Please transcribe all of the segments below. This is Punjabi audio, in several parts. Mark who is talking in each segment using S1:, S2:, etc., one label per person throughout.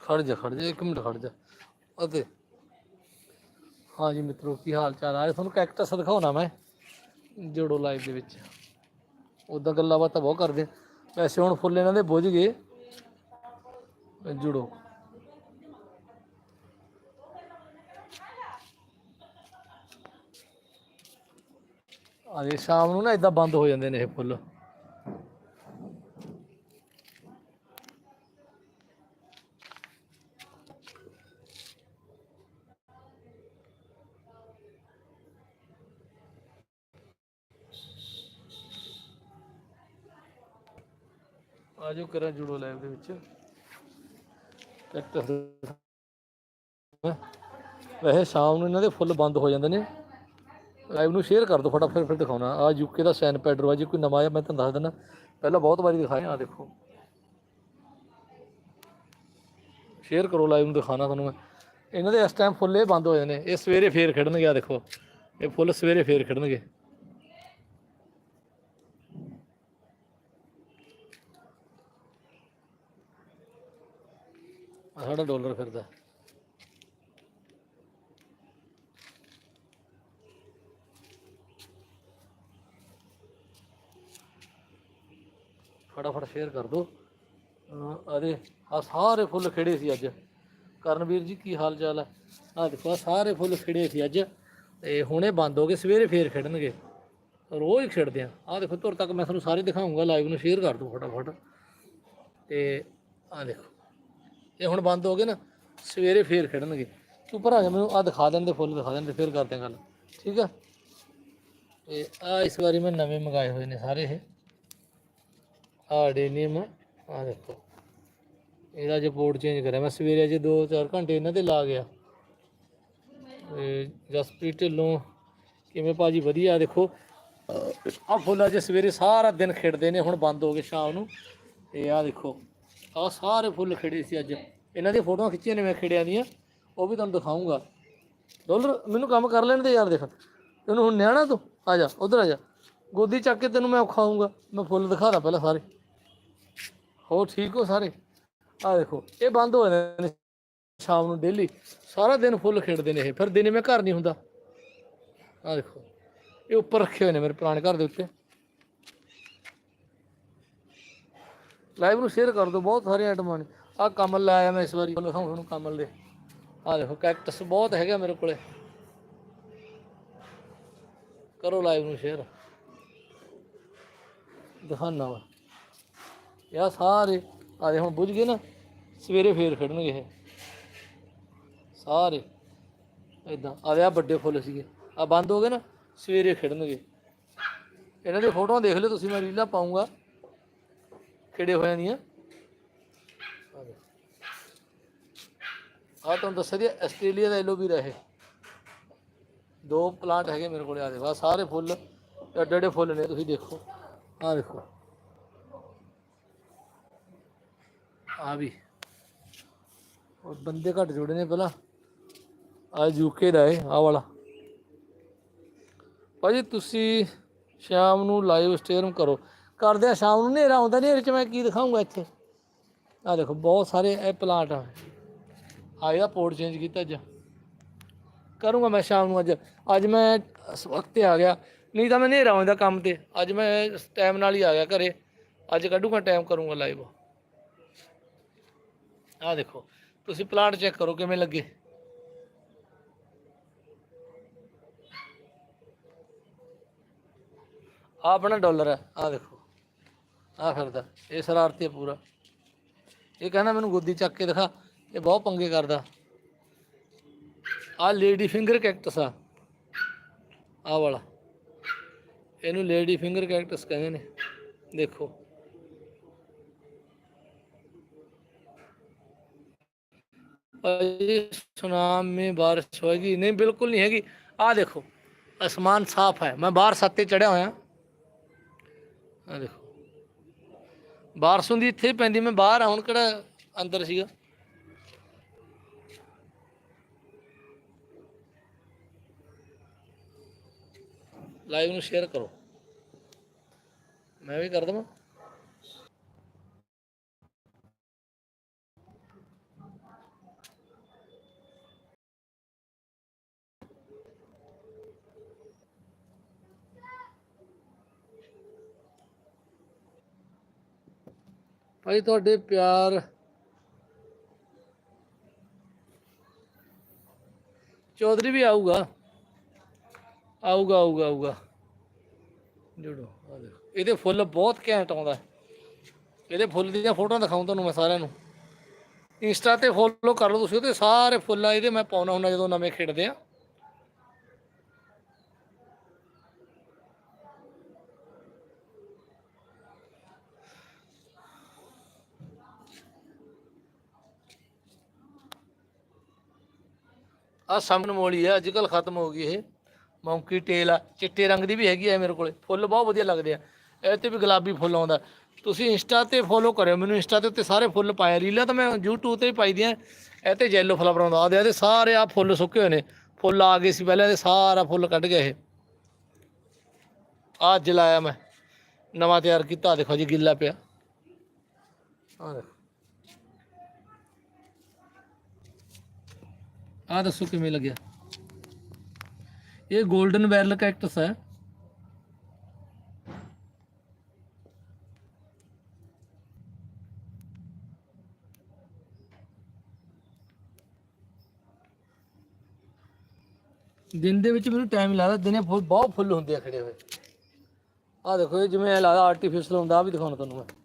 S1: ਖੜ ਜਾ ਖੜ ਜਾ, ਇੱਕ ਮਿੰਟ ਖੜ ਜਾ। ਅਤੇ ਹਾਂ ਮਿੱਤਰੋ, ਕੀ ਹਾਲ ਚਾਲ ਆ? ਤੁਹਾਨੂੰ ਕੈਕਟਸ ਦਿਖਾਉਣਾ ਮੈਂ, ਜੋੜੋ ਲਾਈਵ ਦੇ ਵਿੱਚ। ਉਦਾਂ ਗੱਲਾਂ ਬਾਤਾਂ ਬਹੁਤ ਕਰਦੇ ਵੈਸੇ ਹੁਣ ਫੁੱਲ ਇਹਨਾਂ ਦੇ ਬੁੱਝ ਗਏ। ਜੁੜੋ। ਆਦੇ ਸ਼ਾਮ ਨੂੰ ਨਾ ਇਦਾਂ ਬੰਦ ਹੋ ਜਾਂਦੇ ਨੇ ਇਹ ਫੁੱਲ। ਆਜੋ ਕਰਾਂ ਜੁੜੋ ਲਾਈਵ ਦੇ ਵਿੱਚ। ਵੈਸੇ ਸ਼ਾਮ ਨੂੰ ਇਹਨਾਂ ਦੇ ਫੁੱਲ ਬੰਦ ਹੋ ਜਾਂਦੇ ਨੇ। ਲਾਈਵ ਨੂੰ ਸ਼ੇਅਰ ਕਰ ਦਿਓ ਫਟਾਫਟ ਫਿਰ ਦਿਖਾਉਣਾ। ਆ ਯੂਕੇ ਦਾ ਸੈਨ ਪੈਡਰੋ ਆ ਜੀ, ਕੋਈ ਨਵਾਂ ਆ, ਮੈਂ ਤੁਹਾਨੂੰ ਦੱਸ ਦਿੰਦਾ। ਪਹਿਲਾਂ ਬਹੁਤ ਵਾਰੀ ਦਿਖਾਇਆ ਆ ਦੇਖੋ। ਸ਼ੇਅਰ ਕਰੋ ਲਾਈਵ ਨੂੰ ਦਿਖਾਣਾ ਤੁਹਾਨੂੰ ਮੈਂ। ਇਹਨਾਂ ਦੇ ਇਸ ਟਾਈਮ ਫੁੱਲ ਇਹ ਬੰਦ ਹੋ ਜਾਂਦੇ ਨੇ। ਇਹ ਸਵੇਰੇ ਫੇਰ ਖੇਡਣਗੇ ਆ ਦੇਖੋ। ਇਹ ਫੁੱਲ ਸਵੇਰੇ ਫੇਰ ਖੇਡਣਗੇ। ਸਾਡਾ ਡਾਲਰ ਫਿਰਦਾ। ਫਟਾਫਟ ਸ਼ੇਅਰ ਕਰ ਦਿਓ ਅਰੇ ਆ ਸਾਰੇ ਫੁੱਲ ਖਿੜੇ ਸੀ ਅੱਜ। ਕਰਨਵੀਰ ਜੀ, ਕੀ ਹਾਲ ਚਾਲ ਹੈ ਆ ਦੇਖੋ, ਆਹ ਸਾਰੇ ਫੁੱਲ ਖਿੜੇ ਸੀ ਅੱਜ। ਤੇ ਹੁਣੇ ਬੰਦ ਹੋ ਗਏ, ਸਵੇਰੇ ਫੇਰ ਖਿੜਨਗੇ। ਰੋਜ਼ ਖਿੜਦੇ ਆ। ਆ ਦੇਖੋ ਤੁਰ ਤੱਕ ਮੈਂ ਤੁਹਾਨੂੰ ਸਾਰੇ ਦਿਖਾਉਂਗਾ ਲਾਈਵ ਨੂੰ ਸ਼ੇਅਰ ਕਰ ਦਿਓ ਫਟਾਫਟ। ਤੇ ਆ ਦੇਖੋ ਇਹ ਹੁਣ ਬੰਦ ਹੋ ਗਏ ਨਾ, ਸਵੇਰੇ ਫੇਰ ਖੇਡਣਗੇ। ਤੂੰ ਭਰਾ ਜਾ, ਮੈਨੂੰ ਆ ਦਿਖਾ ਦੇਣ ਦੇ ਫੁੱਲ ਦਿਖਾ ਦੇਣ ਦੇ ਫੇਰ ਕਰਦੇ ਹਾਂ ਗੱਲ। ਠੀਕ ਆ? ਤੇ ਆ ਇਸ ਵਾਰੀ ਮੈਂ ਨਵੇਂ ਮੰਗਾਏ ਹੋਏ ਨੇ ਸਾਰੇ ਇਹ। ਆ ਡੇਨੀਅਮ ਆ ਦੇਖੋ। ਇਹਦਾ ਜੇ ਪੋਰਟ ਚੇਂਜ ਕਰਿਆ, ਮੈਂ ਸਵੇਰੇ ਅਜੇ 2-4 ਘੰਟੇ ਇਹਨਾਂ ਤੇ ਲਾ ਗਿਆ। ਤੇ ਜਸਪ੍ਰੀਤ ਢਿੱਲੋਂ, ਕਿਵੇਂ ਭਾਜੀ? ਵਧੀਆ, ਦੇਖੋ। ਆ ਫੁੱਲ ਅੱਜ ਸਵੇਰੇ ਸਾਰਾ ਦਿਨ ਖੇਡਦੇ ਨੇ, ਹੁਣ ਬੰਦ ਹੋ ਗਏ ਸ਼ਾਮ ਨੂੰ। ਇਹ ਆ ਦੇਖੋ। ਆ ਸਾਰੇ ਫੁੱਲ ਖਿੜੇ ਸੀ ਅੱਜ। ਇਹਨਾਂ ਦੀਆਂ ਫੋਟੋਆਂ ਖਿੱਚੀਆਂ ਨੇ ਮੈਂ ਖਿੜਿਆਂ ਦੀਆਂ। ਉਹ ਵੀ ਤੁਹਾਨੂੰ ਦਿਖਾਉਂਗਾ ਡਾਲਰ, ਮੈਨੂੰ ਕੰਮ ਕਰ ਲੈਣ ਦੇ ਯਾਰ ਦੇਖ। ਇਹਨੂੰ ਹੁਣ ਨਿਆਣਾ ਤੂੰ। ਆ ਜਾ, ਉਧਰ ਆ ਜਾ। ਗੋਦੀ ਚੱਕ ਕੇ ਤੈਨੂੰ ਮੈਂ ਖਾਊਂਗਾ ਮੈਂ ਫੁੱਲ ਦਿਖਾਦਾ ਪਹਿਲਾਂ ਸਾਰੇ। ਹੋ ਠੀਕ ਹੋ ਸਾਰੇ? ਆ ਦੇਖੋ, ਇਹ ਬੰਦ ਹੋ ਜਾਂਦੇ ਨੇ ਸ਼ਾਮ ਨੂੰ ਡੇਲੀ। ਸਾਰਾ ਦਿਨ ਫੁੱਲ ਖੇਡਦੇ ਨੇ ਇਹ। ਫਿਰ ਦਿਨੇ ਮੈਂ ਘਰ ਨਹੀਂ ਹੁੰਦਾ। ਆ ਦੇਖੋ, ਇਹ ਉੱਪਰ ਰੱਖੇ ਹੋਏ ਨੇ ਮੇਰੇ ਪੁਰਾਣੇ ਘਰ ਦੇ ਉੱਤੇ। ਲਾਈਵ ਨੂੰ ਸ਼ੇਅਰ ਕਰ ਦਿਓ, ਬਹੁਤ ਸਾਰੀਆਂ ਆਈਟਮਾਂ ਨੇ। ਆ ਕਮਲ ਲਾਇਆ ਮੈਂ ਇਸ ਵਾਰੀ। ਦਿਖਾਉਂ ਤੁਹਾਨੂੰ ਕਮਲ ਦੇ। ਆ ਦੇਖੋ ਕੈਕਟਸ ਬਹੁਤ ਹੈਗਾ ਮੇਰੇ ਕੋਲੇ। ਕਰੋ ਲਾਈਵ ਨੂੰ ਸ਼ੇਅਰ ਦਿਖਾਨਾ ਵਾ। ਯਾ ਸਾਰੇ ਆ ਦੇ ਹੁਣ ਬੁੱਝ ਗਏ ਨਾ। ਸਵੇਰੇ ਫੇਰ ਖੜਨਗੇ ਇਹ। ਸਾਰੇ। ਇਦਾਂ ਆ ਦੇ ਵੱਡੇ ਫੁੱਲ ਸੀਗੇ। ਆ ਬੰਦ ਹੋ ਗਏ ਨਾ, ਸਵੇਰੇ ਖੜਨਗੇ ਇਹਨਾਂ ਦੀ ਫੋਟੋਆਂ ਦੇਖ ਲਿਓ ਤੁਸੀਂ, ਮੈਂ ਰੀਲਾਂ ਪਾਉਂਗਾ ਖਿੜੇ ਹੋਇਆਂ ਦੀਆਂ ਆ? ਆਹ ਤੁਹਾਨੂੰ ਦੱਸਿਆ ਦੀ ਆਸਟ੍ਰੇਲੀਆ ਦਾ ਐਲੋਵੀਰਾ ਇਹ। ਦੋ ਪਲਾਂਟ ਹੈਗੇ ਮੇਰੇ ਕੋਲ, ਆ ਦੇਖੋ, ਆਹ ਸਾਰੇ ਫੁੱਲ ਐਡੇ ਐਡੇ ਫੁੱਲ ਨੇ, ਤੁਸੀਂ ਦੇਖੋ। ਆ ਦੇਖੋ। ਆ ਵੀ। ਉਹ ਬੰਦੇ ਘੱਟ ਜੁੜੇ ਨੇ ਪਹਿਲਾਂ। ਆ ਯੂਕੇ ਦਾ ਹੈ ਆ ਵਾਲਾ। ਭਾਜੀ, ਤੁਸੀਂ ਸ਼ਾਮ ਨੂੰ ਲਾਈਵ ਸਟ੍ਰੀਮ ਕਰੋ। ਕਰਦੇ ਆ, ਸ਼ਾਮ ਨੂੰ ਹਨੇਰਾ ਆਉਂਦਾ, ਹਨੇਰੇ ਚ ਮੈਂ ਕੀ ਦਿਖਾਉਂਗਾ ਇੱਥੇ? ਆ ਦੇਖੋ, ਬਹੁਤ ਸਾਰੇ ਇਹ ਪਲਾਂਟ ਆ। ਆ ਇਹਦਾ ਪੋਰਟ ਚੇਂਜ ਕੀਤਾ ਅੱਜ। ਕਰੂੰਗਾ ਮੈਂ ਸ਼ਾਮ ਨੂੰ ਅੱਜ। ਅੱਜ ਮੈਂ ਵਕਤ ਤੇ ਆ ਗਿਆ। ਨਹੀਂ ਤਾਂ ਮੈਂ ਹਨੇਰਾ ਆਉਂਦਾ ਕੰਮ ਤੇ। ਅੱਜ ਮੈਂ ਟਾਈਮ ਨਾਲ ਹੀ ਆ ਗਿਆ ਘਰੇ। ਅੱਜ ਕੱਢੂਗਾ ਟਾਈਮ ਕਰੂੰਗਾ ਲਾਈਵ ਆ ਦੇਖੋ, ਤੁਸੀਂ ਪਲਾਂਟ ਚੈੱਕ ਕਰੋ ਕਿਵੇਂ ਲੱਗੇ। ਆ ਆਪਣਾ ਡਾਲਰ ਹੈ। ਆ ਦੇਖੋ। ਆ ਫਿਰਦਾ, ਇਹ ਸ਼ਰਾਰਤੀ ਪੂਰਾ। ਇਹ ਕਹਿੰਦਾ ਮੈਨੂੰ ਗੋਦੀ ਚੱਕ ਕੇ ਦਿਖਾ, ਇਹ ਬਹੁਤ ਪੰਗੇ ਕਰਦਾ। ਆ ਲੇਡੀ ਫਿੰਗਰ ਕੈਕਟਸ ਆ। ਆ ਵਾਲਾ। ਇਹਨੂੰ ਲੇਡੀ ਫਿੰਗਰ ਕੈਕਟਸ ਕਹਿੰਦੇ ਨੇ। ਦੇਖੋ। ਸੁਨਾਮ सुनाम में बारिश होगी नहीं बिल्कुल नहीं हैगी आ देखो आसमान साफ है मैं बाहर ਚੜਿਆ ਹੋਇਆ। हुआ ਦੇਖੋ। ਬਾਰਿਸ਼ ਹੁੰਦੀ ਇੱਥੇ ਹੀ ਪੈਂਦੀ, ਮੈਂ ਬਾਹਰ ਆ, ਹੁਣ ਕਿਹੜਾ ਅੰਦਰ ਸੀਗਾ। ਲਾਈਵ ਨੂੰ ਸ਼ੇਅਰ ਕਰੋ। ਮੈਂ ਵੀ ਕਰ ਦਵਾਂ। ਭਾਈ ਤੁਹਾਡੇ ਪਿਆਰ ਚੌਧਰੀ ਵੀ ਆਊਗਾ। ਆਊਗਾ ਆਊਗਾ ਆਊਗਾ। ਜੁੜੋ, ਆ ਦੇਖੋ। ਇਹਦੇ ਫੁੱਲ ਬਹੁਤ ਘੈਂਟ ਆਉਂਦਾ ਇਹਦੇ ਫੁੱਲ ਦੀਆਂ ਫੋਟੋਆਂ ਦਿਖਾਉਂ ਤੁਹਾਨੂੰ ਮੈਂ ਸਾਰਿਆਂ ਨੂੰ। ਇੰਸਟਾ ਤੇ ਫੋਲੋ ਕਰ ਲਓ ਤੁਸੀਂ, ਉਹਦੇ ਸਾਰੇ ਫੁੱਲਾਂ ਇਹਦੇ ਮੈਂ ਪਾਉਣਾ ਹੁੰਦਾ ਜਦੋਂ ਨਵੇਂ ਖੇਡਦੇ ਆ ਆ ਸਾਹਮਣੇ ਮੋਲੀ ਆ ਅੱਜ ਕੱਲ ਖਤਮ ਹੋ ਗਈ ਇਹ। ਮੌਂਕੀ ਟੇਲ ਆ, ਚਿੱਟੇ ਰੰਗ ਦੀ ਵੀ ਹੈਗੀ ਆ ਮੇਰੇ ਕੋਲੇ। ਫੁੱਲ ਬਹੁਤ ਵਧੀਆ ਲੱਗਦੇ ਆ। ਇਹ ਤੇ ਵੀ ਗੁਲਾਬੀ ਫੁੱਲ ਆਉਂਦਾ। ਤੁਸੀਂ ਇੰਸਟਾ ਤੇ ਫੋਲੋ ਕਰਿਓ, ਮੈਨੂੰ ਇੰਸਟਾ ਤੇ ਉੱਤੇ ਸਾਰੇ ਫੁੱਲ ਪਾਇਆ। ਰੀਲਾਂ ਤਾਂ ਮੈਂ YouTube ਤੇ ਵੀ ਪਾਈ ਦੀਆਂ। ਇਹ ਤੇ ਜੈਲੋ ਫਲਾਵਰ ਆਉਂਦਾ। ਆ ਦੇ ਇਹਦੇ ਸਾਰੇ ਆ ਫੁੱਲ ਸੁੱਕੇ ਹੋਏ ਨੇ। ਫੁੱਲ ਆ ਗਏ ਸੀ ਪਹਿਲਾਂ ਇਹਦੇ ਸਾਰਾ ਫੁੱਲ ਕੱਢ ਗਿਆ ਇਹ। ਆ ਅੱਜ ਲਾਇਆ ਮੈਂ। ਨਵਾਂ ਤਿਆਰ ਕੀਤਾ। ਦੇਖੋ ਜੀ, ਗਿੱਲਾ ਪਿਆ। ਆ ਦੇਖੋ। ਆ ਦੱਸੋ ਕਿਵੇਂ ਲੱਗਿਆ? ਇਹ 골ਡਨ ਬੈਰਲ ਕੈਕਟਸ ਹੈ। ਦਿਨ ਦੇ ਵਿੱਚ ਮੈਨੂੰ ਟਾਈਮ ਲੱਗਦਾ, ਦਿਨੇ ਫੁੱਲ ਬਹੁਤ ਫੁੱਲ ਹੁੰਦੇ ਆ ਖੜੇ ਹੋਏ। ਆ ਦੇਖੋ, ਇਹ ਜਿਵੇਂ ਐਂ ਲੱਗਦਾ ਆਰਟੀਫੀਸ਼ੀਅਲ ਹੁੰਦਾ ਆ ਵੀ ਦਿਖਾਉਣਾ ਤੁਹਾਨੂੰ ਮੈਂ।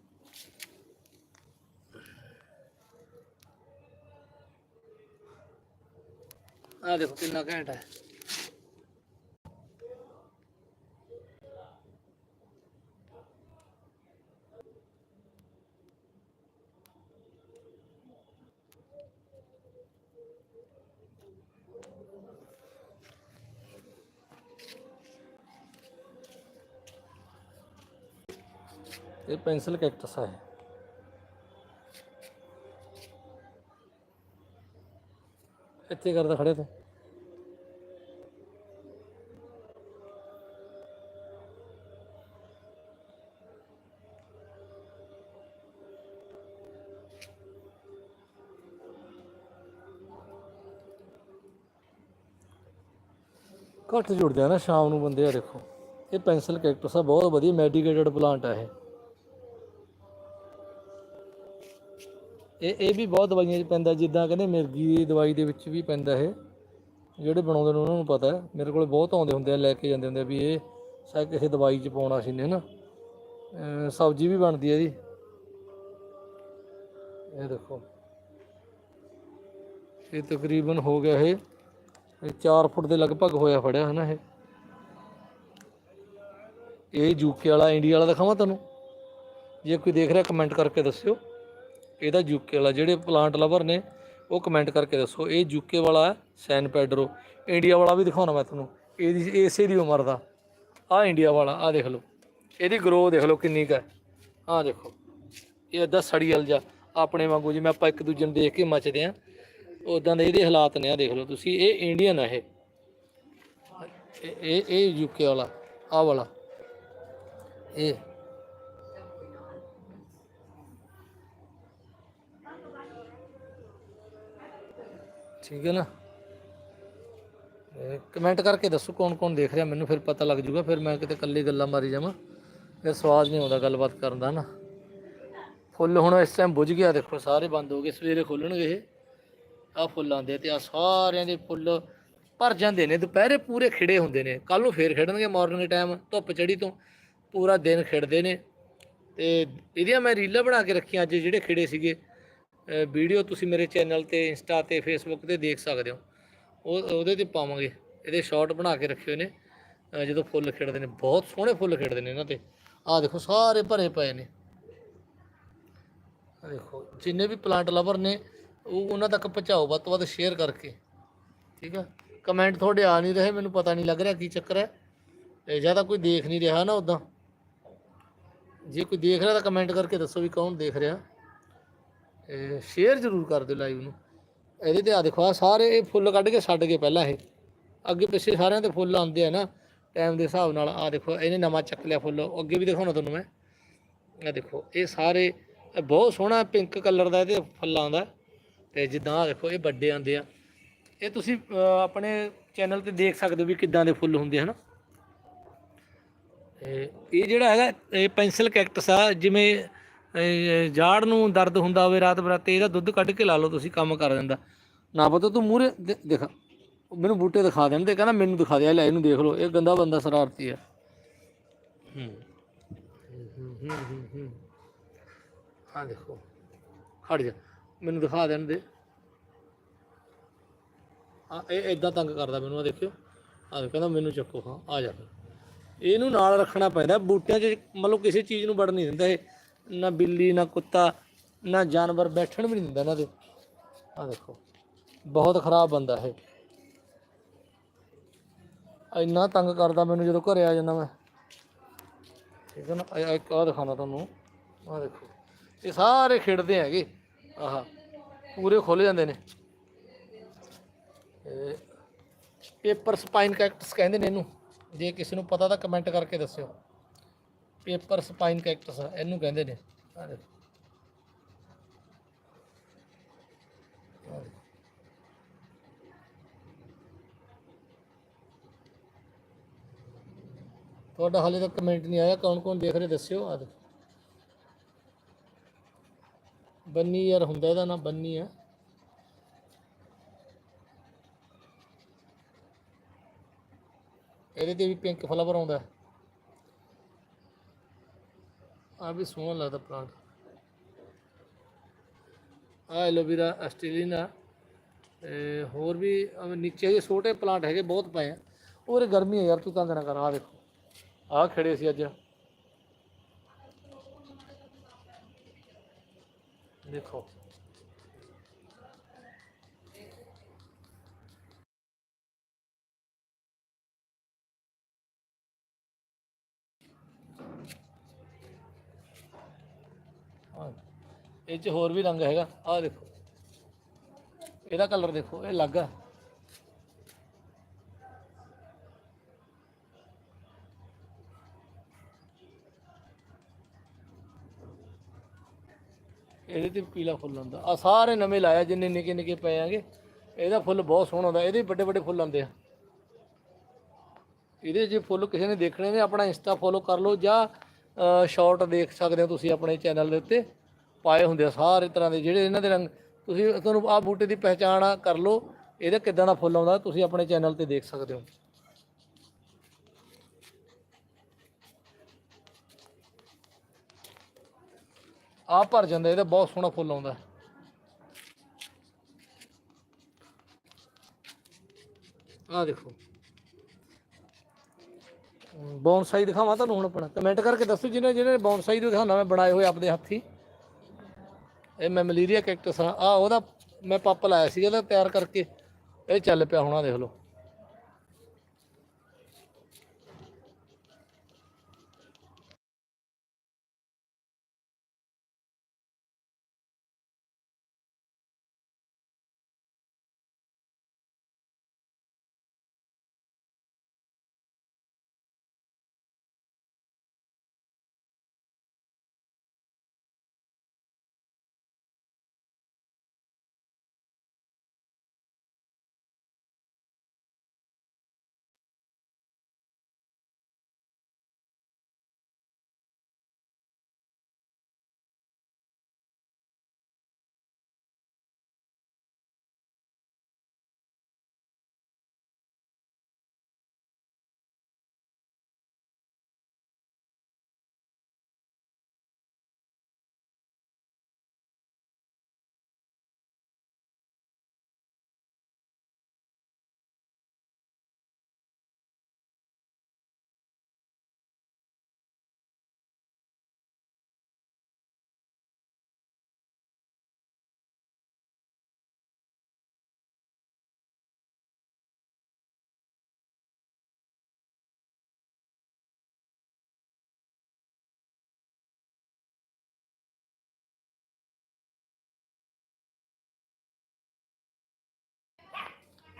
S1: ਆ ਦੇਖੋ ਕਿੰਨਾ ਘੈਂਟ ਹੈ ਇਹ ਪੈਨਸਲ ਕੈਕਟਸ ਹੈ ਇੱਥੇ ਕਰਦਾ ਖੜੇ ਤੇ ਘੱਟ ਜੁੜਦੇ ਆ ਨਾ, ਸ਼ਾਮ ਨੂੰ ਬੰਦੇ ਆ ਦੇਖੋ। ਇਹ ਪੈਨਸਲ ਕੈਕਟਸ ਆ ਬਹੁਤ ਵਧੀਆ ਮੈਡੀਕੇਟਡ ਪਲਾਂਟ ਆ ਇਹ। ਇਹ ਇਹ ਵੀ ਬਹੁਤ ਦਵਾਈਆਂ 'ਚ ਪੈਂਦਾ, ਜਿੱਦਾਂ ਕਹਿੰਦੇ ਮਿਰਗੀ ਦੀ ਦਵਾਈ ਦੇ ਵਿੱਚ ਵੀ ਪੈਂਦਾ ਇਹ। ਜਿਹੜੇ ਬਣਾਉਂਦੇ ਨੇ ਉਹਨਾਂ ਨੂੰ ਪਤਾ ਹੈ, ਮੇਰੇ ਕੋਲ ਬਹੁਤ ਆਉਂਦੇ ਹੁੰਦੇ ਆ, ਲੈ ਕੇ ਜਾਂਦੇ ਹੁੰਦੇ ਆ ਵੀ ਇਹ ਸ਼ਾਇਦ ਕਿਸੇ ਦਵਾਈ 'ਚ ਪਾਉਣਾ ਸੀ ਨੇ ਨਾ ਸਬਜ਼ੀ ਵੀ ਬਣਦੀ ਹੈ ਇਹਦੀ। ਇਹ ਦੇਖੋ। ਇਹ ਤਕਰੀਬਨ ਹੋ ਗਿਆ ਇਹ। 4 ਫੁੱਟ ਦੇ ਲਗਭਗ ਹੋਇਆ ਫੜਿਆ ਹੈ ਨਾ ਇਹ ਇਹ ਯੂਕੇ ਵਾਲਾ ਇੰਡੀਆ ਵਾਲਾ ਦਿਖਾਵਾਂ ਤੁਹਾਨੂੰ। ਜੇ ਕੋਈ ਦੇਖ ਰਿਹਾ ਕਮੈਂਟ ਕਰਕੇ ਦੱਸਿਓ। ਇਹਦਾ ਯੂਕੇ ਵਾਲਾ, ਜਿਹੜੇ ਪਲਾਂਟ ਲਵਰ ਨੇ, ਉਹ ਕਮੈਂਟ ਕਰਕੇ ਦੱਸੋ। ਇਹ ਯੂਕੇ ਵਾਲਾ ਹੈ ਸੈਨ ਪੈਡਰੋ ਇੰਡੀਆ ਵਾਲਾ ਵੀ ਦਿਖਾਉਣਾ ਮੈਂ ਤੁਹਾਨੂੰ। ਇਹਦੀ, ਇਸੇ ਦੀ ਉਮਰ ਦਾ। ਆ ਇੰਡੀਆ ਵਾਲਾ ਆ ਦੇਖ ਲਓ। ਇਹਦੀ ਗਰੋ ਦੇਖ ਲਓ ਕਿੰਨੀ ਕੁ ਹੈ। ਆ ਦੇਖੋ। ਇਹ ਅੱਧਾ ਸੜੀਅਲ ਜਾ ਆਪਣੇ ਵਾਂਗੂ ਜਿਵੇਂ ਆਪਾਂ ਇੱਕ ਦੂਜੇ ਨੂੰ ਦੇਖ ਕੇ ਮੱਚਦੇ ਆ ਉਦਾਂ ਦੇ ਇਹਦੇ ਹਾਲਾਤ ਨੇ ਆ ਦੇਖ ਲਓ ਤੁਸੀਂ, ਇਹ ਇੰਡੀਅਨ ਆ ਇਹ। ਇਹ- ਇਹ ਯੂਕੇ ਵਾਲਾ ਆ ਵਾਲਾ। ਇਹ। ਠੀਕ ਹੈ ਨਾ? ਕਮੈਂਟ ਕਰਕੇ ਦੱਸੋ ਕੌਣ ਕੌਣ ਦੇਖ ਰਿਹਾ, ਮੈਨੂੰ ਫਿਰ ਪਤਾ ਲੱਗ ਜੂਗਾ, ਫਿਰ ਮੈਂ ਕਿਤੇ ਇਕੱਲੀ ਗੱਲਾਂ ਮਾਰੀ ਜਾਵਾਂ। ਫਿਰ ਸਵਾਦ ਨਹੀਂ ਆਉਂਦਾ ਗੱਲਬਾਤ ਕਰਨ ਦਾ ਨਾ। ਫੁੱਲ ਹੁਣ ਇਸ ਟਾਈਮ ਬੁਝ ਗਿਆ, ਦੇਖੋ, ਸਾਰੇ ਬੰਦ ਹੋ ਗਏ, ਸਵੇਰੇ ਖੁੱਲਣਗੇ ਇਹ। ਆ ਫੁੱਲ ਆਉਂਦੇ ਤੇ ਆ ਸਾਰਿਆਂ ਦੇ ਫੁੱਲ ਭਰ ਜਾਂਦੇ ਨੇ, ਦੁਪਹਿਰੇ ਪੂਰੇ ਖਿੜੇ ਹੁੰਦੇ ਨੇ ਕੱਲ ਨੂੰ ਫੇਰ ਖੇਡਣਗੇ ਮਾਰਨਿੰਗ ਟਾਈਮ, ਧੁੱਪ ਚੜੀ ਤੋਂ ਪੂਰਾ ਦਿਨ ਖਿੜਦੇ ਨੇ। ਤੇ ਇਹਦੀਆਂ ਮੈਂ ਰੀਲਾਂ ਬਣਾ ਕੇ ਰੱਖੀਆਂ ਅੱਜ ਜਿਹੜੇ ਖਿੜੇ ਸੀਗੇ ਵੀਡੀਓ ਤੁਸੀਂ ਮੇਰੇ ਚੈਨਲ ਤੇ, ਇੰਸਟਾ ਤੇ, ਫੇਸਬੁੱਕ ਤੇ ਦੇਖ ਸਕਦੇ ਹੋ। ਉਹ, ਉਹਦੇ ਤੇ ਪਾਵਾਂਗੇ, ਇਹਦੇ ਸ਼ਾਰਟ ਬਣਾ ਕੇ ਰੱਖੇ ਹੋਏ ਨੇ ਜਦੋਂ ਫੁੱਲ ਖਿੜਦੇ ਨੇ, ਬਹੁਤ ਸੋਹਣੇ ਫੁੱਲ ਖਿੜਦੇ ਨੇ ਇਹਨਾਂ ਤੇ। ਆਹ ਦੇਖੋ, ਸਾਰੇ ਭਰੇ ਪਏ ਨੇ। ਦੇਖੋ, ਜਿੰਨੇ ਵੀ ਪਲਾਂਟ ਲਵਰ ਨੇ ਉਹ ਉਹਨਾਂ ਤੱਕ ਪਹੁੰਚਾਓ, ਵੱਧ ਤੋਂ ਵੱਧ ਸ਼ੇਅਰ ਕਰਕੇ। ਠੀਕ ਆ? ਕਮੈਂਟ ਤੁਹਾਡੇ ਆ ਨਹੀਂ ਰਹੇ, ਮੈਨੂੰ ਪਤਾ ਨਹੀਂ ਲੱਗ ਰਿਹਾ ਕੀ ਚੱਕਰ ਹੈ। ਤੇ ਜ਼ਿਆਦਾ ਕੋਈ ਦੇਖ ਨਹੀਂ ਰਿਹਾ ਨਾ ਉਦਾਂ ਜੇ ਕੋਈ ਦੇਖ ਰਿਹਾ ਤਾਂ ਕਮੈਂਟ ਕਰਕੇ ਦੱਸੋ ਵੀ ਕੌਣ ਦੇਖ ਰਿਹਾ। ਸ਼ੇਅਰ ਜ਼ਰੂਰ ਕਰ ਦਿਓ ਲਾਈਵ ਨੂੰ। ਇਹਦੇ ਤੇ ਆ ਦੇਖੋ ਆ ਸਾਰੇ ਇਹ ਫੁੱਲ ਕੱਢ ਕੇ ਛੱਡ ਗਏ ਪਹਿਲਾਂ ਇਹ। ਅੱਗੇ ਪਿੱਛੇ ਸਾਰਿਆਂ ਦੇ ਫੁੱਲ ਆਉਂਦੇ ਆ ਨਾ ਟਾਈਮ ਦੇ ਹਿਸਾਬ ਨਾਲ। ਆ ਦੇਖੋ, ਇਹਨੇ ਨਵਾਂ ਚੱਕ ਲਿਆ ਫੁੱਲ। ਉਹ ਅੱਗੇ ਵੀ ਦਿਖਾਉਣਾ ਤੁਹਾਨੂੰ ਮੈਂ। ਆ ਦੇਖੋ, ਇਹ ਸਾਰੇ ਬਹੁਤ ਸੋਹਣਾ ਪਿੰਕ ਕਲਰ ਦਾ ਇਹਦੇ ਫੁੱਲ ਆਉਂਦਾ ਤੇ ਜਿੱਦਾਂ ਆ ਦੇਖੋ, ਇਹ ਵੱਡੇ ਆਉਂਦੇ ਆ। ਇਹ ਤੁਸੀਂ ਆਪਣੇ ਚੈਨਲ ਤੇ ਦੇਖ ਸਕਦੇ ਹੋ ਵੀ ਕਿੱਦਾਂ ਦੇ ਫੁੱਲ ਹੁੰਦੇ ਹਨ? ਇਹ ਇਹ ਜਿਹੜਾ ਹੈਗਾ, ਇਹ ਪੈਨਸਲ ਕੈਕਟਸ ਆ, ਜਿਵੇਂ ਜਾੜ ਨੂੰ ਦਰਦ ਹੁੰਦਾ ਹੋਵੇ ਰਾਤ ਬਰਾਤੇ, ਇਹਦਾ ਦੁੱਧ ਕੱਢ ਕੇ ਲਾ ਲਓ ਤੁਸੀਂ, ਕੰਮ ਕਰ ਦਿੰਦਾ ਨਾ ਪਤਾ, ਤੂੰ ਮੂਰੇ ਦੇਖ। ਮੈਨੂੰ ਬੂਟੇ ਦਿਖਾ ਦੇਣ ਤੇ ਕਹਿੰਦਾ ਮੈਨੂੰ ਦਿਖਾ ਦੇ ਲੈ, ਇਹਨੂੰ ਦੇਖ ਲਓ, ਇਹ ਗੰਦਾ ਬੰਦਾ ਸ਼ਰਾਰਤੀ ਆ। ਹੂੰ। ਹੂੰ ਹੂੰ ਹੂੰ, ਹਾਂ। ਦੇਖੋ, ਖੜ ਜਾ। ਮੈਨੂੰ ਦਿਖਾ ਦੇਣ ਦੇ। ਆ, ਇਹ ਇਦਾਂ ਤੰਗ ਕਰਦਾ ਮੈਨੂੰ ਆ ਦੇਖਿਓ। ਆ ਕਹਿੰਦਾ ਮੈਨੂੰ ਚੱਕੋ, ਹਾਂ, ਆ ਜਾ। ਫਿਰ ਇਹਨੂੰ ਨਾਲ ਰੱਖਣਾ ਪੈਂਦਾ, ਬੂਟਿਆਂ 'ਚ ਮਤਲਬ ਕਿਸੇ ਚੀਜ਼ ਨੂੰ ਵੜ ਨਹੀਂ ਦਿੰਦਾ ਇਹ। ਨਾ ਬਿੱਲੀ, ਨਾ ਕੁੱਤਾ, ਨਾ ਜਾਨਵਰ ਬੈਠਣ ਵੀ ਨਹੀਂ ਦਿੰਦਾ ਇਹਨਾਂ ਦੇ। ਆ ਦੇਖੋ, ਬਹੁਤ ਖਰਾਬ ਬੰਦਾ ਇਹ। ਇੰਨਾ ਤੰਗ ਕਰਦਾ ਮੈਨੂੰ ਜਦੋਂ ਘਰੇ ਆ ਜਾਂਦਾ ਮੈਂ। ਠੀਕ ਹੈ ਨਾ ਆ ਇੱਕ ਆ ਦਿਖਾਣਾ ਤੁਹਾਨੂੰ। ਆ ਦੇਖੋ, ਇਹ ਸਾਰੇ ਖੇਡਦੇ ਹੈਗੇ। ਆਹ, ਪੂਰੇ ਖੁੱਲ ਜਾਂਦੇ ਨੇ। ਪੇਪਰ ਸਪਾਈਨ ਕੈਕਟਸ ਕਹਿੰਦੇ ਨੇ ਇਹਨੂੰ। ਜੇ ਕਿਸੇ ਨੂੰ ਪਤਾ ਤਾਂ ਕਮੈਂਟ ਕਰਕੇ ਦੱਸਿਓ। ਪੇਪਰ ਸਪਾਈਨ ਕੈਕਟਸ ਇਹਨੂੰ ਕਹਿੰਦੇ ਨੇ। ਤੁਹਾਡਾ ਹਾਲੇ ਤੱਕ ਕਮੈਂਟ ਨਹੀਂ ਆਇਆ। ਕੌਣ ਕੌਣ ਦੇਖ ਰਹੇ, ਦੱਸਿਓ। ਆ ਦੇਖੋ। ਬੰਨੀ ਯਾਰ, ਹੁੰਦਾ ਇਹਦਾ ਨਾਮ ਬੰਨੀ ਆ। ਇਹਦੇ ਤੇ ਵੀ ਪਿੰਕ ਫਲਾਵਰ ਆਉਂਦਾ। ਆ ਵੀ ਸੋਹਣਾ ਲੱਗਦਾ ਪਲਾਂਟ ਆ ਐਲੋਵੇਰਾ ਆਸਟ੍ਰੇਲੀਨਾ ਤੇ ਹੋਰ ਵੀ ਨੀਚੇ ਜਿਹੇ ਛੋਟੇ ਪਲਾਂਟ ਹੈਗੇ, ਬਹੁਤ ਪਏ ਆ। ਉਹਰੇ ਗਰਮੀ ਹੈ ਯਾਰ, ਤੂੰ ਤੰਗ ਨਾ ਕਰ ਆ ਦੇਖੋ ਆ ਖੜੇ ਸੀ ਅੱਜ। ਦੇਖੋ। ਇਹ ਚ ਹੋਰ ਵੀ ਰੰਗ ਹੈਗਾ। ਆਹ ਦੇਖੋ। ਇਹਦਾ ਕਲਰ ਦੇਖੋ, ਇਹ ਅਲੱਗ ਆ। ਇਹਦੇ ਤੇ ਪੀਲਾ ਫੁੱਲ ਹੁੰਦਾ ਆ ਸਾਰੇ ਨਵੇਂ ਲਾਇਆ, ਜਿੰਨੇ ਨਿੱਕੇ ਨਿੱਕੇ ਪਏ ਆਂਗੇ, ਇਹਦਾ ਫੁੱਲ ਬਹੁਤ ਸੋਹਣਾ ਹੁੰਦਾ ਇਹਦੇ ਵੱਡੇ ਵੱਡੇ ਫੁੱਲ ਆਉਂਦੇ ਆ। ਇਹਦੇ ਜੇ ਫੁੱਲ ਕਿਸੇ ਨੇ ਦੇਖਣੇ ਨੇ, ਆਪਣਾ ਇੰਸਟਾ ਫੋਲੋ ਕਰ ਲਓ ਜਾਂ ਸ਼ਾਰਟ ਦੇਖ ਸਕਦੇ ਹੋ ਤੁਸੀਂ ਆਪਣੇ ਚੈਨਲ ਦੇ ਉੱਤੇ। ਪਾਏ ਹੁੰਦੇ ਆ ਸਾਰੇ ਤਰ੍ਹਾਂ ਦੇ, ਜਿਹੜੇ ਇਹਨਾਂ ਦੇ ਰੰਗ, ਤੁਸੀਂ ਤੁਹਾਨੂੰ ਆਹ ਬੂਟੇ ਦੀ ਪਹਿਚਾਣ ਕਰ ਲਓ। ਇਹਦਾ ਕਿੱਦਾਂ ਦਾ ਫੁੱਲ ਆਉਂਦਾ, ਤੁਸੀਂ ਆਪਣੇ ਚੈਨਲ ਤੇ ਦੇਖ ਸਕਦੇ ਹੋ। ਆਹ ਭਰ ਜਾਂਦਾ ਇਹਦਾ ਬਹੁਤ ਸੋਹਣਾ ਫੁੱਲ ਆਉਂਦਾ। ਆਹ ਦੇਖੋ। ਬੌਨਸਾਈ ਦਿਖਾਵਾਂ ਤੁਹਾਨੂੰ ਹੁਣ ਆਪਣਾ। ਕਮੈਂਟ ਕਰਕੇ ਦੱਸੋ ਜਿਹਨੇ ਜਿਹਨੇ ਬੌਨਸਾਈ ਦੇ ਦਿਖਾਉਣਾ, ਮੈਂ ਬਣਾਏ ਹੋਏ ਆਪਦੇ ਹੱਥੀ। ਇਹ ਮੈਂ ਮਲੇਰੀਆ ਕੈਕਟਸ ਆ। ਆ ਉਹਦਾ ਮੈਂ ਪੱਪ ਲਾਇਆ ਸੀ ਇਹਦਾ ਤਿਆਰ ਕਰਕੇ। ਇਹ ਚੱਲ ਪਿਆ ਹੋਣਾ ਦੇਖ ਲਓ।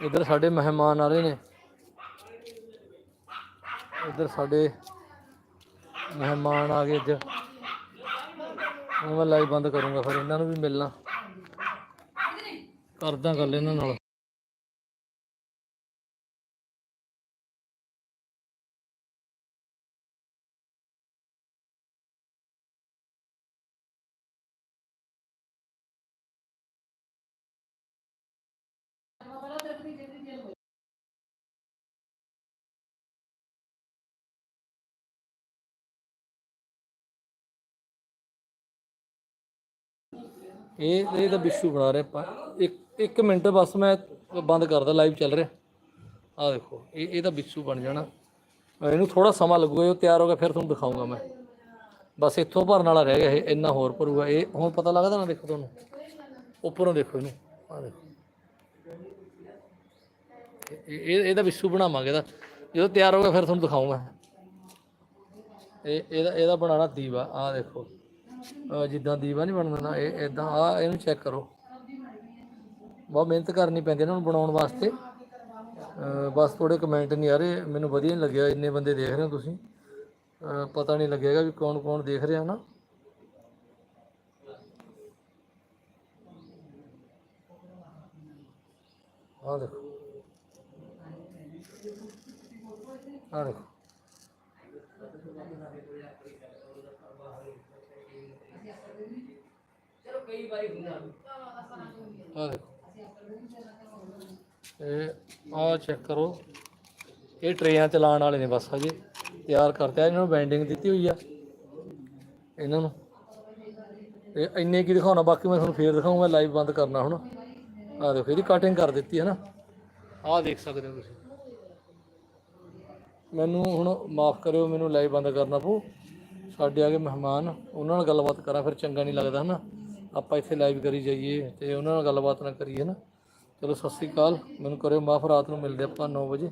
S1: ਇੱਧਰ ਸਾਡੇ ਮਹਿਮਾਨ ਆ ਰਹੇ ਨੇ। ਇੱਧਰ ਸਾਡੇ ਮਹਿਮਾਨ ਆ ਗਏ ਅੱਜ ਮੈਂ ਲਾਈਵ ਬੰਦ ਕਰੂੰਗਾ ਫਿਰ, ਇਹਨਾਂ ਨੂੰ ਵੀ ਮਿਲਣਾ। ਕਰਦਾ ਗੱਲ ਇਹਨਾਂ ਨਾਲ। ਇਹ ਇਹ ਤਾਂ ਬਿੱਸੂ ਬਣਾ ਰਿਹਾ ਆਪਾਂ। ਇੱਕ ਇੱਕ ਮਿੰਟ ਬਸ ਮੈਂ ਬੰਦ ਕਰਦਾ ਲਾਈਵ ਚੱਲ ਰਿਹਾ। ਆ ਦੇਖੋ, ਇਹ ਇਹ ਤਾਂ ਬਿੱਸੂ ਬਣ ਜਾਣਾ। ਇਹਨੂੰ ਥੋੜਾ ਸਮਾਂ ਲੱਗੂਗਾ, ਇਹ ਤਿਆਰ ਹੋ ਗਿਆ ਫਿਰ ਤੁਹਾਨੂੰ ਦਿਖਾਉਂਗਾ ਮੈਂ। ਬਸ ਇੱਥੋਂ ਭਰਨ ਵਾਲਾ ਰਹਿ ਗਿਆ ਇਹ, ਇੰਨਾ ਹੋਰ ਭਰੂਗਾ। ਇਹ ਹੁਣ ਪਤਾ ਲੱਗਦਾ ਨਾ, ਦੇਖੋ ਤੁਹਾਨੂੰ। ਉੱਪਰੋਂ ਦੇਖੋ ਇਹਨੂੰ। ਆ ਦੇਖੋ। ਇਹ ਇਹ- ਇਹਦਾ ਵਿਸੂ ਬਣਾਵਾਂਗੇ ਇਹਦਾ। ਜਦੋਂ ਤਿਆਰ ਹੋ ਗਿਆ ਫਿਰ ਤੁਹਾਨੂੰ ਦਿਖਾਉਂਗਾ ਇਹ ਇਹਦਾ ਇਹਦਾ ਬਣਾਉਣਾ ਦੀਵਾ। ਆ ਦੇਖੋ। ਜਿੱਦਾਂ ਦੀਵਾ ਨਹੀਂ ਬਣਦਾ ਨਾ ਇਹ ਇਦਾਂ ਆ ਇਹਨੂੰ ਚੈੱਕ ਕਰੋ। ਬਹੁਤ ਮਿਹਨਤ ਕਰਨੀ ਪੈਂਦੀ ਇਹਨਾਂ ਨੂੰ ਬਣਾਉਣ ਵਾਸਤੇ। ਬਸ ਥੋੜੇ ਕਮੈਂਟ ਨਹੀਂ ਆ ਰਹੇ ਮੈਨੂੰ ਵਧੀਆ ਨਹੀਂ ਲੱਗਿਆ, ਇੰਨੇ ਬੰਦੇ ਦੇਖ ਰਹੇ ਹੋ ਤੁਸੀਂ। ਪਤਾ ਨਹੀਂ ਲੱਗੇਗਾ ਵੀ ਕੌਣ ਕੌਣ ਦੇਖ ਰਿਹਾ ਨਾ। ਆ ਦੇਖੋ। ਆ ਦੇਖੋ। ਆ ਦੇਖੋ। ਇਹ ਆ ਚੈੱਕ ਕਰੋ। ਇਹ ਟਰੇਆਂ ਚਲਾਉਣ ਵਾਲੇ ਨੇ ਬਸ ਹਜੇ। ਤਿਆਰ ਕਰਤਾ। ਇਹਨਾਂ ਨੂੰ ਬੈਂਡਿੰਗ ਦਿੱਤੀ ਹੋਈ ਆ। ਇਹਨਾਂ ਨੂੰ। ਇਹ ਇੰਨੇ ਕੀ ਦਿਖਾਉਣਾ? ਬਾਕੀ ਮੈਂ ਤੁਹਾਨੂੰ ਫੇਰ ਦਿਖਾਉਂਗਾ ਲਾਈਵ ਬੰਦ ਕਰਨਾ ਹੁਣ। ਆ ਦੇਖੋ, ਇਹਦੀ ਕਟਿੰਗ ਕਰ ਦਿੱਤੀ ਹੈ ਨਾ। ਆਹ ਦੇਖ ਸਕਦੇ ਹੋ ਤੁਸੀਂ। ਮੈਨੂੰ ਹੁਣ ਮਾਫ ਕਰਿਓ, ਮੈਨੂੰ ਲਾਈਵ ਬੰਦ ਕਰਨਾ ਪਊ। ਸਾਡੇ ਆ ਕੇ ਮਹਿਮਾਨ। ਉਹਨਾਂ ਨਾਲ ਗੱਲਬਾਤ ਕਰਾਂ, ਫਿਰ ਚੰਗਾ ਨਹੀਂ ਲੱਗਦਾ ਹਨਾ। ਆਪਾਂ ਇੱਥੇ ਲਾਈਵ ਕਰੀ ਜਾਈਏ ਤੇ ਉਹਨਾਂ ਨਾਲ ਗੱਲਬਾਤ ਨਾ ਕਰੀਏ ਨਾ। ਚਲੋ, ਸਤਿ ਸ੍ਰੀ ਅਕਾਲ। ਮੈਨੂੰ ਕਰਿਓ ਮਾਫ, ਰਾਤ ਨੂੰ ਮਿਲਦੇ ਆਪਾਂ 9 ਵਜੇ।